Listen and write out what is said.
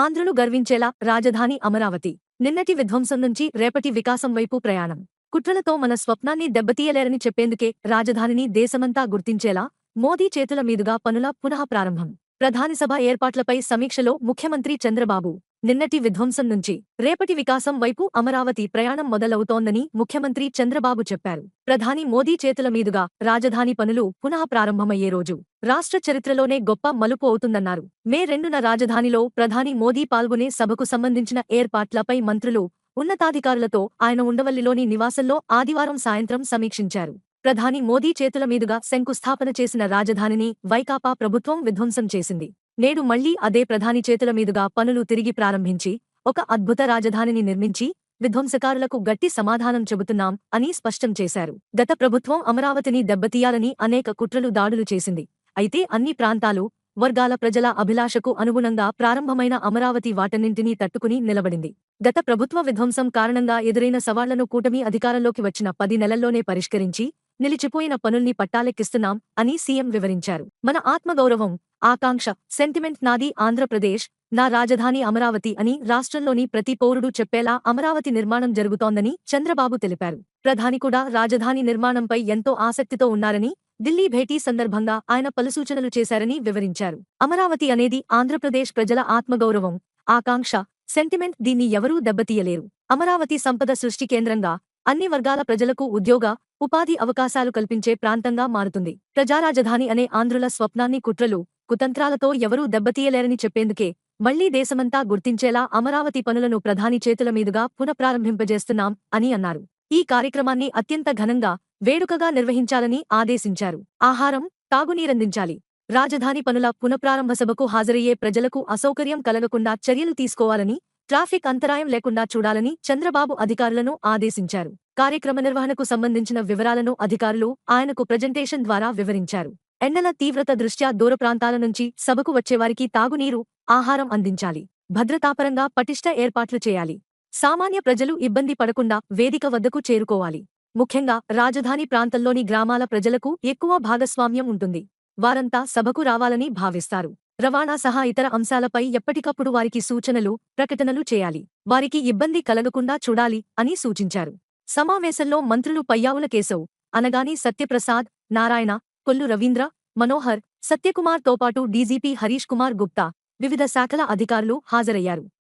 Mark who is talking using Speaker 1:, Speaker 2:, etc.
Speaker 1: ఆంధ్రులు గర్వించేలా రాజధాని అమరావతి. నిన్నటి విధ్వంసం నుంచి రేపటి వికాసం వైపు ప్రయాణం. కుట్రలతో మన స్వప్నాన్ని దెబ్బతీయలేరని చెప్పేందుకే రాజధానిని దేశమంతా గుర్తించేలా మోదీ చేతుల మీదుగా పనుల పునః ప్రారంభం ప్రధాని సభ ఏర్పాట్లపై సమీక్షలో ముఖ్యమంత్రి చంద్రబాబు నిన్నటి విధ్వంసం నుంచి రేపటి వికాసం వైపు అమరావతి ప్రయాణం మొదలవుతోందని ముఖ్యమంత్రి చంద్రబాబు చెప్పారు. ప్రధాని మోదీ చేతుల మీదుగా రాజధాని పనులు పునః ప్రారంభమయ్యే రోజు రాష్ట్ర చరిత్రలోనే గొప్ప మలుపు అవుతుందన్నారు. మే రెండున రాజధానిలో ప్రధాని మోదీ పాల్గొనే సభకు సంబంధించిన ఏర్పాట్లపై మంత్రులు ఉన్నతాధికారులతో ఆయన ఉండవల్లిలోని నివాసంలో ఆదివారం సాయంత్రం సమీక్షించారు. ప్రధాని మోదీ చేతుల మీదుగా శంకుస్థాపన చేసిన రాజధానిని వైకాపా ప్రభుత్వం విధ్వంసం చేసింది. నేడు మళ్ళీ అదే ప్రధాని చేతుల మీదుగా పనులు తిరిగి ప్రారంభించి ఒక అద్భుత రాజధానిని నిర్మించి విధ్వంసకారులకు గట్టి సమాధానం చెబుతున్నాం అని స్పష్టం చేశారు. గత ప్రభుత్వం అమరావతిని దెబ్బతీయాలని అనేక కుట్రలు దాడులు చేసింది. అయితే అన్ని ప్రాంతాలు వర్గాల ప్రజల అభిలాషకు అనుగుణంగా ప్రారంభమైన అమరావతి వాటన్నింటినీ తట్టుకుని నిలబడింది. గత ప్రభుత్వ విధ్వంసం కారణంగా ఎదురైన సవాళ్ళను కూటమి అధికారంలోకి వచ్చిన పది నెలల్లోనే పరిష్కరించి నిలిచిపోయిన పనుల్ని పట్టాలెక్కిస్తున్నాం అని సీఎం వివరించారు. మన ఆత్మగౌరవం ఆకాంక్ష సెంటిమెంట్ నాది ఆంధ్రప్రదేశ్ నా రాజధాని అమరావతి అని రాష్ట్రంలోని ప్రతి పౌరుడు చెప్పేలా అమరావతి నిర్మాణం జరుగుతోందని చంద్రబాబు తెలిపారు. ప్రధాని కూడా రాజధాని నిర్మాణంపై ఎంతో ఆసక్తితో ఉన్నారని ఢిల్లీ భేటీ సందర్భంగా ఆయన పలు సూచనలు చేశారని వివరించారు. అమరావతి అనేది ఆంధ్రప్రదేశ్ ప్రజల ఆత్మగౌరవం ఆకాంక్ష సెంటిమెంట్ దీన్ని ఎవరూ దెబ్బతీయలేరు. అమరావతి సంపద సృష్టి కేంద్రంగా అన్ని వర్గాల ప్రజలకు ఉద్యోగ ఉపాధి అవకాశాలు కల్పించే ప్రాంతంగా మారుతుంది. ప్రజారాజధాని అనే ఆంధ్రుల స్వప్నాన్ని కుట్రలు కుతంత్రాలతో ఎవరూ దెబ్బతీయలేరని చెప్పేందుకే మళ్ళీ దేశమంతా గుర్తించేలా అమరావతి పనులను ప్రధాని చేతుల మీదుగా పునఃప్రారంభింపజేస్తున్నాం అని అన్నారు. ఈ కార్యక్రమాన్ని అత్యంత ఘనంగా వేడుకగా నిర్వహించాలని ఆదేశించారు. ఆహారం తాగునీరందించాలి. రాజధాని పనుల పునఃప్రారంభ సభకు హాజరయ్యే ప్రజలకు అసౌకర్యం కలగకుండా చర్యలు తీసుకోవాలని ట్రాఫిక్ అంతరాయం లేకుండా చూడాలని చంద్రబాబు అధికారులను ఆదేశించారు. కార్యక్రమ నిర్వహణకు సంబంధించిన వివరాలను అధికారులు ఆయనకు ప్రజెంటేషన్ ద్వారా వివరించారు. ఎండల తీవ్రత దృష్ట్యా దూర ప్రాంతాల నుంచి సభకు వచ్చేవారికి తాగునీరు ఆహారం అందించాలి. భద్రతాపరంగా పటిష్ట ఏర్పాట్లు చేయాలి. సామాన్య ప్రజలు ఇబ్బంది పడకుండా వేదిక వద్దకు చేరుకోవాలి. ముఖ్యంగా రాజధాని ప్రాంతంలోని గ్రామాల ప్రజలకు ఎక్కువ భాగస్వామ్యం ఉంటుంది. వారంతా సభకు రావాలని భావిస్తారు. రవాణా సహా ఇతర అంశాలపై ఎప్పటికప్పుడు వారికి సూచనలు ప్రకటనలు చేయాలి. వారికి ఇబ్బంది కలగకుండా చూడాలి అని సూచించారు. సమావేశంలో మంత్రులు పయ్యావుల కేశవ్ అనగాని సత్యప్రసాద్ నారాయణ కొల్లు రవీంద్ర మనోహర్ సత్యకుమార్తోపాటు డీజీపీ హరీష్ కుమార్ గుప్తా వివిధ శాఖల అధికారులు హాజరయ్యారు.